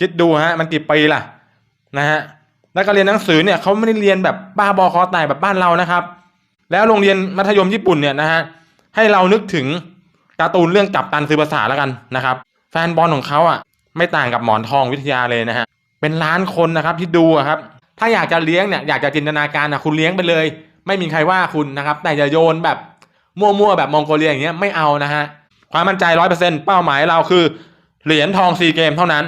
คิดดูฮะมันกี่ปีล่ะนะฮะแล้วก็เรียนหนังสือเนี่ยเขาไม่ได้เรียนแบบบ้าบอคอแตกแบบบ้านเรานะครับ แล้วโรงเรียนมัธยมญี่ปุ่นเนี่ยนะฮะให้เรานึกถึงการ์ตูนเรื่องกัปตันซื้อภาษาแล้วกันนะครับ แฟนบอลของเขาอะไม่ต่างกับหมอนทองวิทยาเลยนะฮะเป็นล้านคนนะครับที่ดูครับ ถ้าอยากจะเลี้ยงเนี่ยอยากจะจินตนาการนะคุณเลี้ยงไปเลย ไม่มีใครว่าคุณนะครับ แต่อย่าโยนแบบมั่วๆแบบมองโกเลียอย่างเงี้ยไม่เอานะฮะความมั่นใจร้อยเปอร์เซ็นต์เป้าหมายเราคือ เหรียญทองซีเกมเท่านั้น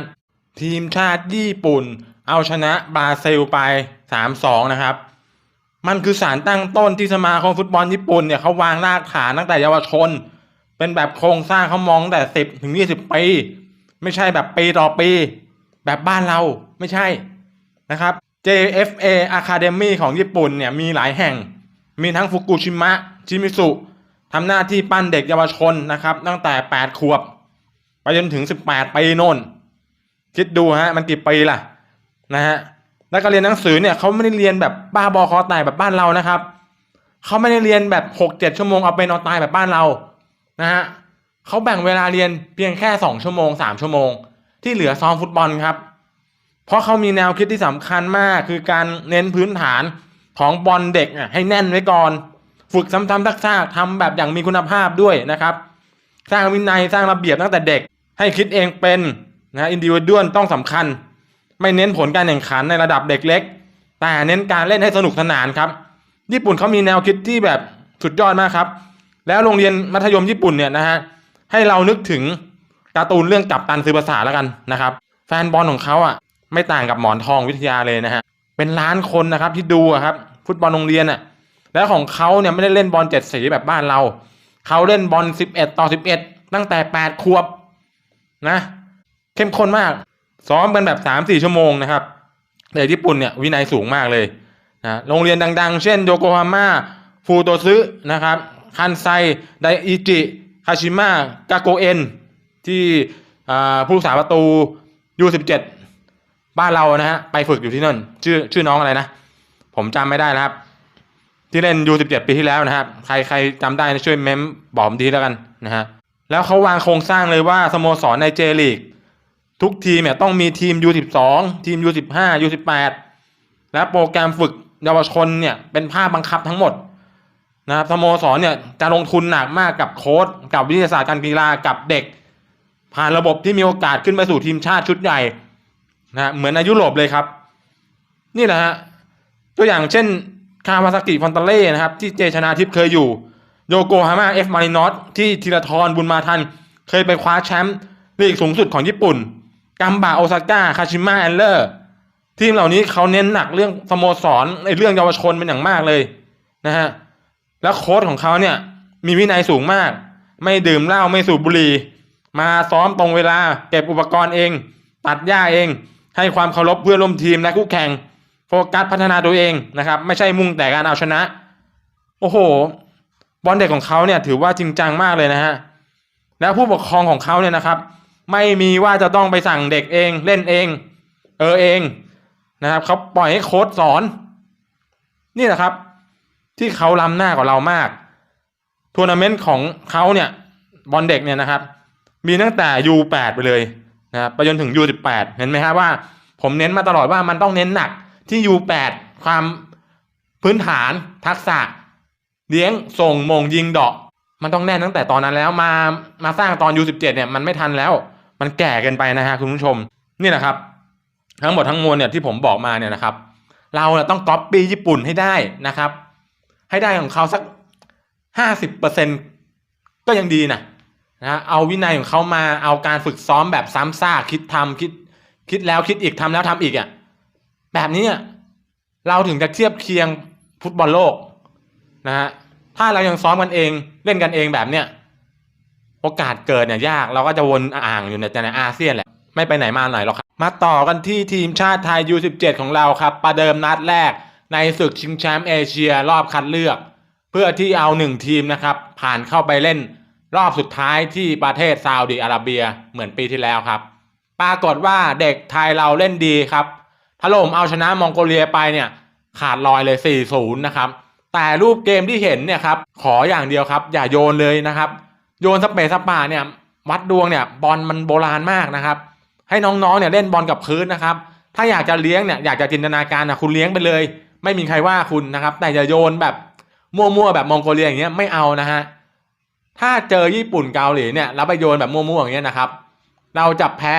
ทีมชาติญี่ปุ่น เอาชนะบราซิลไป 3-2 นะครับ มันคือสารตั้งต้นที่สมาคมฟุตบอลญี่ปุ่นเนี่ยเขาวางรากฐานตั้งแต่เยาวชน เป็นแบบโครงสร้างเขามองแต่ 10 ถึง 20 ปี ไม่ใช่แบบปีต่อปี แบบบ้านเราไม่ใช่นะครับ JFA Academy ของญี่ปุ่นเนี่ยมีหลายแห่ง มีทั้งฟุกุชิมะ ชิมิสุทำหน้าที่ปั้นเด็กเยาวชนนะครับ ตั้งแต่ 8 ขวบ ไปจนถึง 18 ปีโน่น คิดดูฮะ มันกี่ปีล่ะ นะฮะแล้วก็เรียนหนังสือเนี่ยเขาไม่ได้เรียนแบบบ้าบอคอแตกแบบบ้านเรานะครับเขาไม่ได้เรียนแบบหกเจ็ดชั่วโมงเอาเป็นเอาตายแบบบ้านเรานะฮะเขาแบ่งเวลาเรียนเพียงแค่สองชั่วโมงสามชั่วโมง ที่เหลือซ้อมฟุตบอลครับ เพราะเขามีแนวคิดที่สำคัญมากคือการเน้นพื้นฐานของบอลเด็กอะให้แน่นไว้ก่อน ฝึกซ้ำๆซักๆทำแบบอย่างมีคุณภาพด้วยนะครับ สร้างวินัยสร้างระเบียบตั้งแต่เด็ก ให้คิดเองเป็น นะอินดิวด้วนต้องสำคัญ ไม่เน้นผลการแข่งขันในระดับเด็กเล็ก แต่เน้นการเล่นให้สนุกสนานครับ ญี่ปุ่นเขามีแนวคิดที่แบบสุดยอดมากครับ แล้วโรงเรียนมัธยมญี่ปุ่นเนี่ยนะฮะให้เรานึกถึงการ์ตูนเรื่องกัปตันซื้อภาษาแล้วกันนะครับ แฟนบอลของเขาอะไม่ต่างกับหมอนทองวิทยาเลยนะฮะเป็นล้านคนนะครับที่ดูครับฟุตบอลโรงเรียนอะแล้วของเขาเนี่ยไม่ได้เล่นบอลเจ็ดสีแบบบ้านเรา เขาเล่นบอลสิบเอ็ดต่อสิบเอ็ดตั้งแต่แปดขวบนะ เข้มข้นมาก ซ้อมกันแบบสามสี่ชั่วโมงนะครับเด็กญี่ปุ่นเนี่ยวินัยสูงมากเลยนะโรงเรียนดัง ๆ เช่นโยโกฮาม่าฟูโตซึนะครับคันไซไดอิจิคาชิมะกาโกเอ็นที่ผู้รักษาประตูยูสิบเจ็ดบ้านเรานะฮะไปฝึกอยู่ที่นั่น ชื่อชื่อน้องอะไรนะ ผมจำไม่ได้แล้วครับ ที่เล่นยูสิบเจ็ดปีที่แล้วนะครับ ใครใครจำได้นะช่วยเมมบอกผมทีแล้วกันนะฮะแล้วเขาวางโครงสร้างเลยว่าสโมสรในเจลีก ทุกทีมเนี่ยต้องมีทีม U12 ทีม U15 U18 และโปรแกรมฝึกเยาวชนเนี่ยเป็นภาพบังคับทั้งหมดนะครับสโมสรเนี่ยจะลงทุนหนักมากกับโค้ชกับวิทยาศาสตร์การกีฬากับเด็ก ผ่านระบบที่มีโอกาสขึ้นไปสู่ทีมชาติชุดใหญ่นะฮะเหมือนในยุโรปเลยครับ นี่แหละฮะตัวอย่างเช่นคาวาซากิฟอนตาเล่นะครับที่เจชนาทิพย์เคยอยู่โยโกฮาม่าเอฟมารินอสที่ธีรทรบุญมาทัน เคยไปคว้าแชมป์ลีกสูงสุดของญี่ปุ่น กัมบะโอซาก้าคาชิมะแอนเลอร์ทีมเหล่านี้เขาเน้นหนักเรื่องสโมสรในเรื่องเยาวชนเป็นอย่างมากเลยนะฮะแล้วโค้ชของเขาเนี่ยมีวินัยสูงมาก ไม่ดื่มเหล้าไม่สูบบุหรี่มาซ้อมตรงเวลาเก็บอุปกรณ์เอง ตัดหญ้าเอง ให้ความเคารพเพื่อนร่วมทีมและคู่แข่งโฟกัสพัฒนาตัวเองนะครับ ไม่ใช่มุ่งแต่การเอาชนะ โอ้โห บอลเด็กของเขาเนี่ยถือว่าจริงจังมากเลยนะฮะแล้วผู้ปกครองของเขาเนี่ยนะครับ ไม่มีว่าจะต้องไปสั่งเด็กเองเล่นเอง เออเองนะครับเขาปล่อยให้โค้ดสอน นี่แหละครับ ที่เขาล้ำหน้ากว่าเรามากทัวร์นาเมนต์ของเขาเนี่ยบอลเด็กเนี่ยนะครับ มีตั้งแต่ U8 ไปเลยนะครับไปจนถึง U18 เห็นไหมครับว่า ผมเน้นมาตลอดว่ามันต้องเน้นหนักที่ U8 ความพื้นฐานทักษะ เลี้ยงส่งมงยิงเดาะ มันต้องแน่นตั้งแต่ตอนนั้นแล้วมามาสร้างตอน U17 เนี่ยมันไม่ทันแล้ว มันแก่เกินไปนะฮะคุณผู้ชมนี่แหละครับ ทั้งหมดทั้งมวลเนี่ยที่ผมบอกมาเนี่ยนะครับ เราต้องก๊อปปี้ญี่ปุ่นให้ได้นะครับ ให้ได้ของเขาสักห้าสิบเปอร์เซ็นก็ยังดีนะนะเอาวินัยของเขามาเอาการฝึกซ้อมแบบซ้ำซากคิดทำคิด คิดแล้วคิดอีกทำแล้วทำอีกอะแบบนี้เราถึงจะเทียบเคียงฟุตบอลโลกนะฮะถ้าเรายังซ้อมกันเองเล่นกันเองแบบเนี้ย โอกาสเกิดเนี่ยยากเราก็จะวนอ่างอยู่ในแต่ในอาเซียนแหละไม่ไปไหนมาไหนหรอกครับ มาต่อกันที่ทีมชาติไทย U17 ของเราครับ ประเดิมนัดแรกในศึกชิงแชมป์เอเชียรอบคัดเลือก เพื่อที่เอาหนึ่งทีมนะครับ ผ่านเข้าไปเล่นรอบสุดท้ายที่ประเทศซาอุดิอาระเบียเหมือนปีที่แล้วครับ ปรากฏว่าเด็กไทยเราเล่นดีครับถล่มเอาชนะมองโกเลียไปเนี่ยขาดลอยเลย 4-0 นะครับ แต่รูปเกมที่เห็นเนี่ยครับขออย่างเดียวครับ อย่าโยนเลยนะครับ โยนสเปซสปาเนี่ยวัดดวงเนี่ยบอลมันโบราณมากนะครับ ให้น้องๆเนี่ยเล่นบอลกับพื้นนะครับ ถ้าอยากจะเลี้ยงเนี่ยอยากจะจินตนาการนะคุณเลี้ยงไปเลย ไม่มีใครว่าคุณนะครับ แต่จะโยนแบบมั่วๆแบบมองโกเลียอย่างเงี้ยไม่เอานะฮะถ้าเจอญี่ปุ่นเกาหลีเนี่ยแล้วไปโยนแบบมั่วๆอย่างเงี้ยนะครับ เราจะแพ้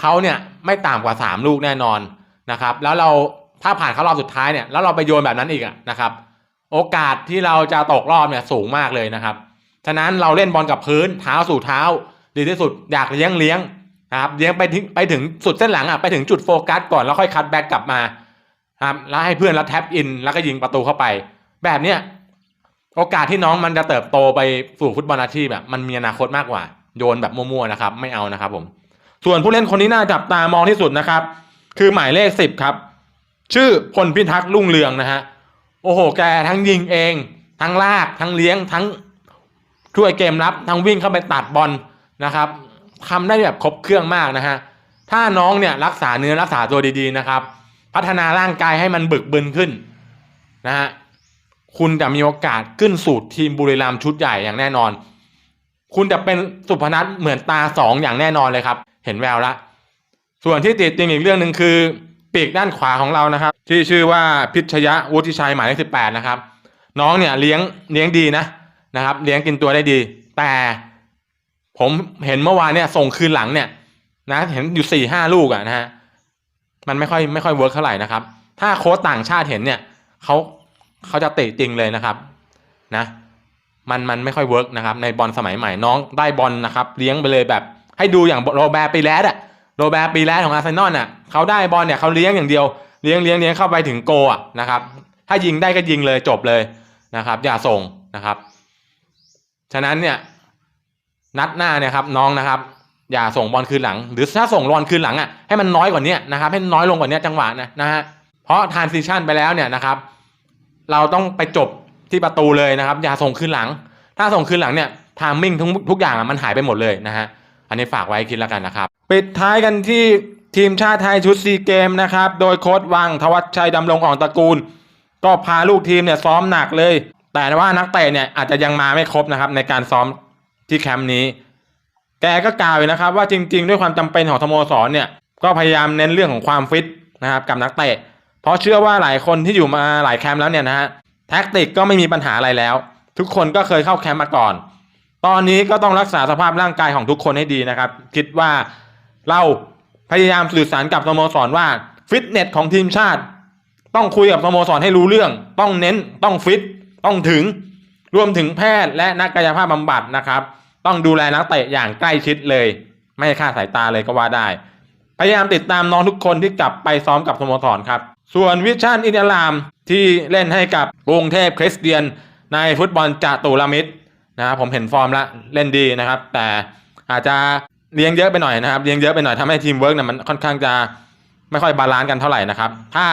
เขาเนี่ยไม่ต่ำกว่าสามลูกแน่นอนนะครับ แล้วเราถ้าผ่านเข้ารอบสุดท้ายเนี่ยแล้วเราไปโยนแบบนั้นอีกอะนะครับ โอกาสที่เราจะตกรอบเนี่ยสูงมากเลยนะครับ ฉะนั้นเราเล่นบอลกับพื้นเท้าสู่เท้า ดีที่สุดอยากเลี้ยงเลี้ยงนะครับเลี้ยงไปถึงไปถึงสุดเส้นหลังอะไปถึงจุดโฟกัสก่อนแล้วค่อยคัดแบ็กกลับมาครับแล้วให้เพื่อนแล้วแท็บอิน แล้วก็ยิงประตูเข้าไป แบบเนี้ยโอกาสที่น้องมันจะเติบโตไปสู่ฟุตบอลอาชีพแบบมันมีอนาคตมากกว่า โยนแบบมั่วๆนะครับ ไม่เอานะครับ ผม ส่วนผู้เล่นคนนี้น่าจับตามองที่สุดนะครับ คือหมายเลขสิบครับ ชื่อพลพิทักษ์รุ่งเรืองนะฮะโอ้โห แกทั้งยิงเอง ทั้งลากทั้งเลี้ยงทั้ง ช่วยเกมรับทั้งวิ่งเข้าไปตัดบอลนะครับทำได้แบบครบเครื่องมากนะฮะถ้าน้องเนี่ยรักษาเนื้อรักษาตัวดีๆนะครับ พัฒนาร่างกายให้มันบึกบึนขึ้นนะฮะคุณจะมีโอกาสขึ้นสู่ทีมบุรีรัมย์ชุดใหญ่อย่างแน่นอน คุณจะเป็นสุพนัทเหมือนตาสองอย่างแน่นอนเลยครับ เห็นแววละ ส่วนที่ติดติงอีกเรื่องหนึ่งคือ ปีกด้านขวาของเรานะครับ ที่ชื่อว่าพิชยะวุฒิชัยหมายเลขสิบแปดนะครับ น้องเนี่ยเลี้ยงเลี้ยงดีนะ นะครับ เลี้ยงกินตัวได้ดี แต่ผมเห็นเมื่อวานเนี่ยส่งคืนหลังเนี่ย นะเห็นอยู่สี่ห้าลูกอะนะฮะมันไม่ค่อยไม่ค่อยเวิร์กเท่าไหร่นะครับ ถ้าโค้ชต่างชาติเห็นเนี่ยเขาเขาจะติจริงเลยนะครับนะ มันมันไม่ค่อยเวิร์กนะครับ ในบอลสมัยใหม่น้องได้บอลนะครับ เลี้ยงไปเลยแบบ ให้ดูอย่างโรแบร์ปีแรดอะโรแบร์ปีแรดของอาร์เซนอลน่ะเขาได้บอลเนี่ยเขาเลี้ยงอย่างเดียวเลี้ยงเลี้ยงเลี้ยงเข้าไปถึงโกอะนะครับ ถ้ายิงได้ก็ยิงเลยจบเลยนะครับ อย่าส่งนะครับ ฉะนั้นเนี่ยนัดหน้าเนี่ยครับน้องนะครับ อย่าส่งบอลคืนหลัง หรือถ้าส่งบอลคืนหลังอะให้มันน้อยกว่านี้นะครับให้น้อยลงกว่านี้จังหวะนะนะฮะเพราะทานซิชันไปแล้วเนี่ยนะครับ เราต้องไปจบที่ประตูเลยนะครับ อย่าส่งคืนหลัง ถ้าส่งคืนหลังเนี่ยทามมิ่งทุกทุกอย่างอะมันหายไปหมดเลยนะฮะอันนี้ฝากไว้คิดแล้วกันนะครับ ปิดท้ายกันที่ทีมชาติไทยชุดซีเกมนะครับ โดยโค้ชวังทวัชชัยดำรงอ่อนตระกูล ก็พาลูกทีมเนี่ยซ้อมหนักเลย แต่ว่านักเตะเนี่ยอาจจะยังมาไม่ครบนะครับ ในการซ้อมที่แคมป์นี้ แกก็กล่าวอยู่นะครับ ว่าจริง ๆ ด้วยความจำเป็นของสโมสรเนี่ย ก็พยายามเน้นเรื่องของความฟิตนะครับกับนักเตะ เพราะเชื่อว่าหลายคนที่อยู่มาหลายแคมป์แล้วเนี่ยนะฮะแท็กติกก็ไม่มีปัญหาอะไรแล้ว ทุกคนก็เคยเข้าแคมป์มาก่อน ตอนนี้ก็ต้องรักษาสภาพร่างกายของทุกคนให้ดีนะครับ คิดว่าเราพยายามสื่อสารกับสโมสรว่าฟิตเนสของทีมชาติ ต้องคุยกับสโมสรให้รู้เรื่อง ต้องเน้นต้องฟิต ต้องถึงรวมถึงแพทย์และนักกายภาพบำบัดนะครับ ต้องดูแลนักเตะอย่างใกล้ชิดเลย ไม่ให้คาดสายตาเลยก็ว่าได้ พยายามติดตามน้องทุกคนที่กลับไปซ้อมกับสโมสรครับ ส่วนวิชั่นอินเดียรามที่เล่นให้กับกรุงเทพคริสเตียน ในฟุตบอลจตุรมิตรนะครับผมเห็นฟอร์มแล้วเล่นดีนะครับ แต่อาจจะเลี้ยงเยอะไปหน่อยนะครับเลี้ยงเยอะไปหน่อยทำให้ทีมเวิร์กเนี่ยมันค่อนข้างจะไม่ค่อยบาลานซ์กันเท่าไหร่นะครับ ถ้า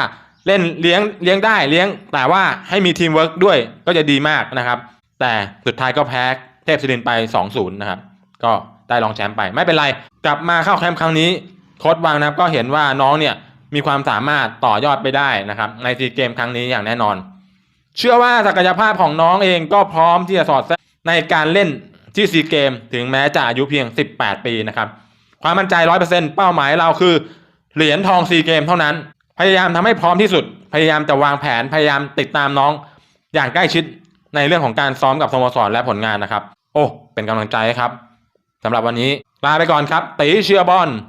เล่นเลี้ยงเลี้ยงได้เลี้ยง แต่ว่าให้มีทีมเวิร์กด้วยก็จะดีมากนะครับ แต่สุดท้ายก็แพ้เทพศิรินไป 2-0 นะครับ ก็ได้รองแชมป์ไปไม่เป็นไร กลับมาเข้าแคมป์ครั้งนี้โค้ชวังนะครับก็เห็นว่าน้องเนี่ยมีความสามารถต่อยอดไปได้นะครับ ในซีเกมครั้งนี้อย่างแน่นอน เชื่อว่าศักยภาพของน้องเองก็พร้อมที่จะสอดแทรกในการเล่นที่ซีเกมถึงแม้จะอายุเพียง 18 ปีนะครับ ความมั่นใจ 100%เป้าหมายเราคือเหรียญทองซีเกมเท่านั้น พยายามทำให้พร้อมที่สุด พยายามจะวางแผนพยายามติดตามน้อง อย่างใกล้ชิดในเรื่องของการซ้อมกับสโมสรและผลงานนะครับ โอ้ เป็นกำลังใจครับสำหรับวันนี้ลาไปก่อนครับตีเชียร์บอล